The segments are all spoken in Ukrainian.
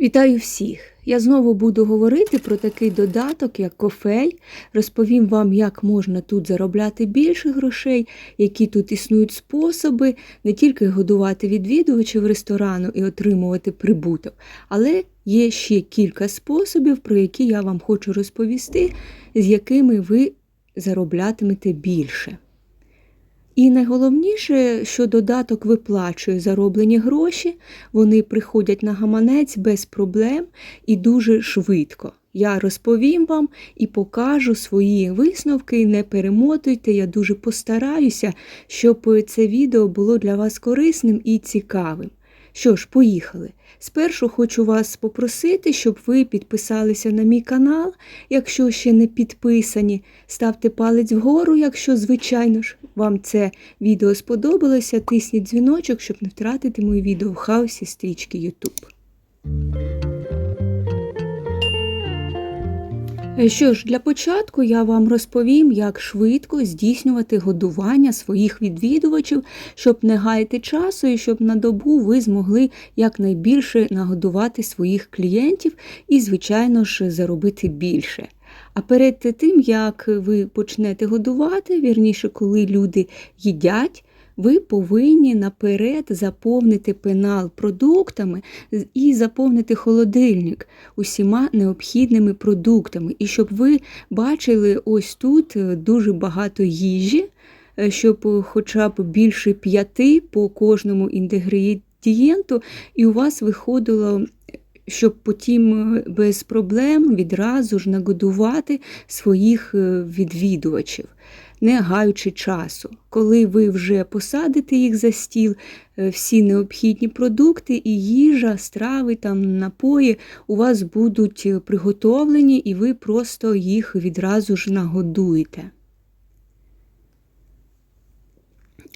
Вітаю всіх! Я знову буду говорити про такий додаток, як кофель. Розповім вам, як можна тут заробляти більше грошей, які тут існують способи, не тільки годувати відвідувачів ресторану і отримувати прибуток, але є ще кілька способів, про які я вам хочу розповісти, з якими ви зароблятимете більше. І найголовніше, що додаток виплачує зароблені гроші, вони приходять на гаманець без проблем і дуже швидко. Я розповім вам і покажу свої висновки. Не перемотуйте, я дуже постараюся, щоб це відео було для вас корисним і цікавим. Що ж, поїхали. Спершу хочу вас попросити, щоб ви підписалися на мій канал, якщо ще не підписані. Ставте палець вгору, якщо, звичайно ж, вам це відео сподобалося. Тисніть дзвіночок, щоб не втратити мої відео в хаосі стрічки YouTube. Що ж, для початку я вам розповім, як швидко здійснювати годування своїх відвідувачів, щоб не гаяти часу і щоб на добу ви змогли якнайбільше нагодувати своїх клієнтів і, звичайно ж, заробити більше. А перед тим, як ви почнете годувати, вірніше, коли люди їдять, ви повинні наперед заповнити пенал продуктами і заповнити холодильник усіма необхідними продуктами. І щоб ви бачили ось тут е, дуже багато їжі, е, щоб хоча б більше п'яти по кожному інгредієнту, і у вас виходило. Щоб потім е, без проблем відразу ж нагодувати своїх відвідувачів не гаючи часу. Коли ви вже посадите їх за стіл, е, всі необхідні продукти і їжа, страви, там, напої у вас будуть е, приготовлені, і ви просто їх відразу ж нагодуєте.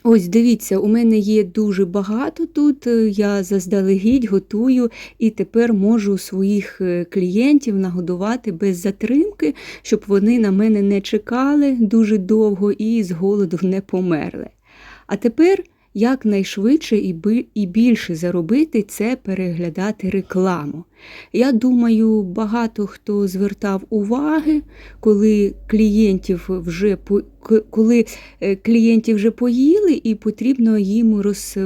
Ось дивіться, у мене є дуже багато тут. Е, я заздалегідь готую і тепер можу своїх е, клієнтів нагодувати без затримки, щоб вони на мене не чекали дуже довго і з голоду не померли. А тепер якнайшвидше і більше заробити це переглядати рекламу. Я думаю, багато хто звертав уваги, коли клієнтів вже коли е, клієнтів вже поїли, і потрібно їм роз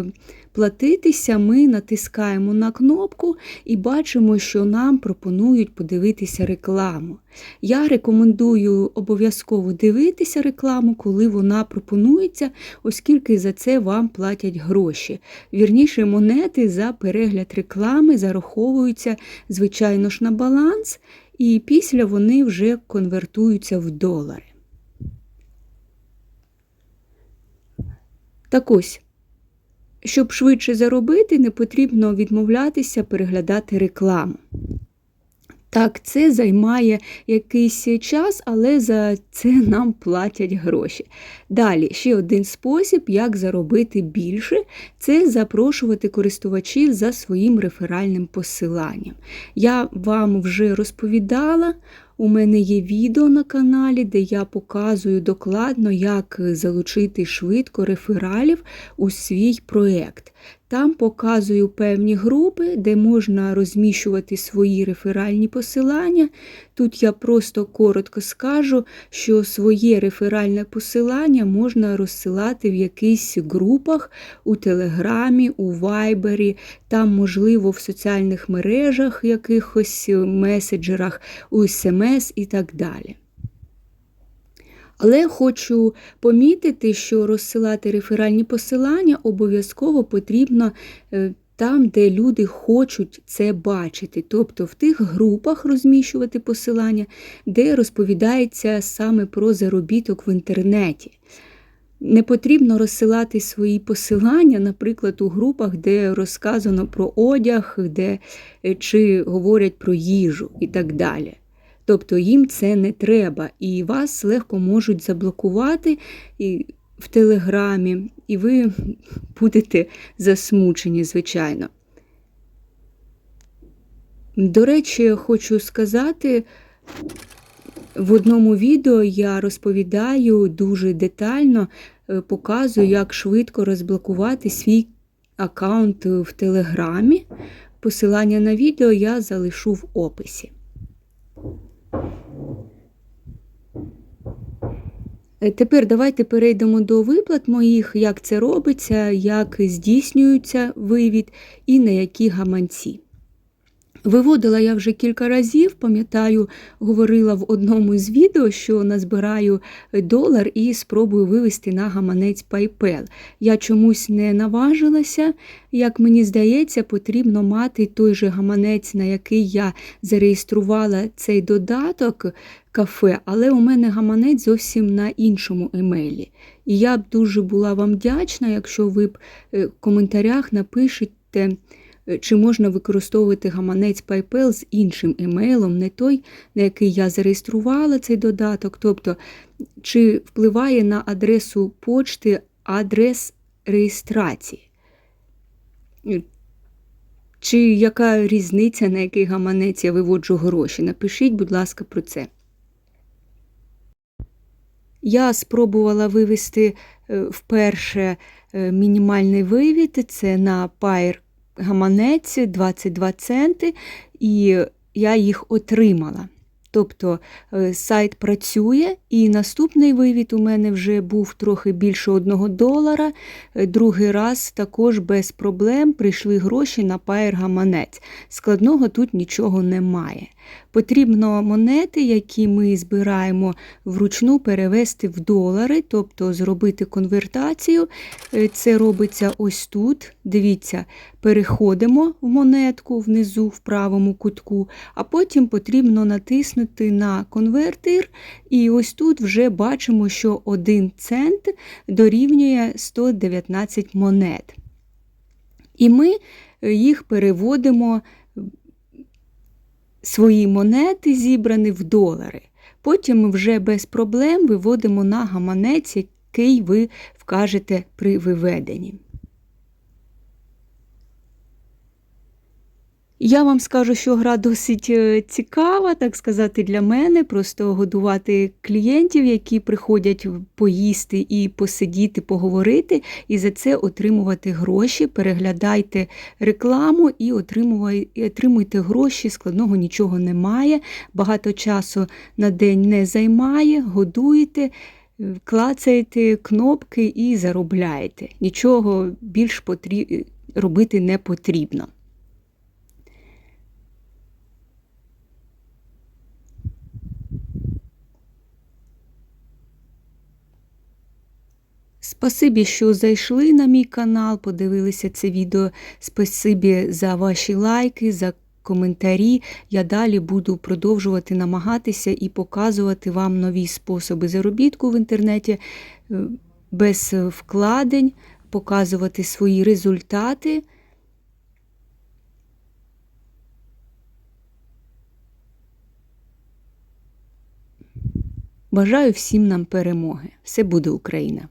платитися, ми натискаємо на кнопку і бачимо, що нам пропонують подивитися рекламу. Я рекомендую обов'язково дивитися рекламу, коли вона пропонується, оскільки за це вам платять гроші. Вірніше, монети за перегляд реклами зараховуються, звичайно ж, на баланс, і після вони вже конвертуються в долари. Так ось, щоб швидше заробити, не потрібно відмовлятися переглядати рекламу. Так, це займає якийсь час, але за це нам платять гроші. Далі, ще один спосіб, як заробити більше, це запрошувати користувачів за своїм реферальним посиланням. Я вам вже розповідала у мене є відео на каналі, де я показую докладно, як залучити швидко рефералів у свій проєкт. Там показую певні групи, де можна розміщувати свої реферальні посилання. Тут я просто коротко скажу, що своє реферальне посилання можна розсилати в якихось групах у Телеграмі, у Вайбері, там, можливо, в соціальних мережах, якихось меседжерах, у СМС і так далі. Але хочу помітити, що розсилати реферальні посилання обов'язково потрібно е, там, де люди хочуть це бачити, тобто в тих групах розміщувати посилання, де розповідається саме про заробіток в інтернеті. Не потрібно розсилати свої посилання, наприклад, у групах, де розказано про одяг, де е, чи говорять про їжу і так далі. Тобто їм це не треба, і вас легко можуть заблокувати в Телеграмі, і ви будете засмучені, звичайно. До речі, хочу сказати, в одному відео я розповідаю дуже детально, е, показую, як швидко розблокувати свій аккаунт в Телеграмі Посилання на відео я залишу в описі. Тепер давайте перейдемо до виплат моїх, як це робиться, як здійснюється вивід і на які гаманці. Виводила я вже кілька разів, пам'ятаю, говорила в одному з відео, що назбираю долар і спробую вивести на гаманець PayPal. Я чомусь не наважилася, як мені здається, потрібно мати той же гаманець, на який я зареєструвала цей додаток кафе, але у мене гаманець зовсім на іншому емейлі. І я б дуже була вам вдячна, якщо ви б е, в коментарях напишете. Чи можна використовувати гаманець PayPal з іншим емейлом, не той, на який я зареєструвала цей додаток, тобто, чи впливає на адресу почти адрес реєстрації? Чи яка різниця, на який гаманець я виводжу гроші? Напишіть, будь ласка, про це. Я спробувала вивести е, вперше е, мінімальний вивід, це на Pair гаманець 22 центи, і я їх отримала. Тобто е, сайт працює, і наступний вивід у мене вже був трохи більше одного долара. Е, Другий раз також без проблем прийшли гроші на паєр гаманець. Складного тут нічого немає. Потрібно монети, які ми збираємо вручну, перевести в долари, тобто зробити конвертацію. Е, Це робиться ось тут. Дивіться, переходимо в монетку внизу в правому кутку, а потім потрібно натиснути на конвертир. І ось тут вже бачимо, що 1 цент дорівнює 119 монет. І ми їх переводимо свої монети зібрані в долари. Потім ми вже без проблем виводимо на гаманець, який ви вкажете при виведенні. Я вам скажу, що гра досить е, цікава, так сказати, для мене. Просто годувати клієнтів, які приходять поїсти і посидіти, поговорити, і за це отримувати гроші. Переглядайте рекламу і отримуйте гроші. Складного нічого немає. Багато часу на день не займає, годуєте. Клацаєте кнопки і заробляєте. Нічого більш потріб... робити не потрібно. Спасибі, що зайшли на мій канал, подивилися це відео. Спасибі за ваші лайки, за коментарі. Я далі буду продовжувати намагатися і показувати вам нові способи заробітку в інтернеті е, без вкладень, показувати свої результати. Бажаю всім нам перемоги. Все буде Україна!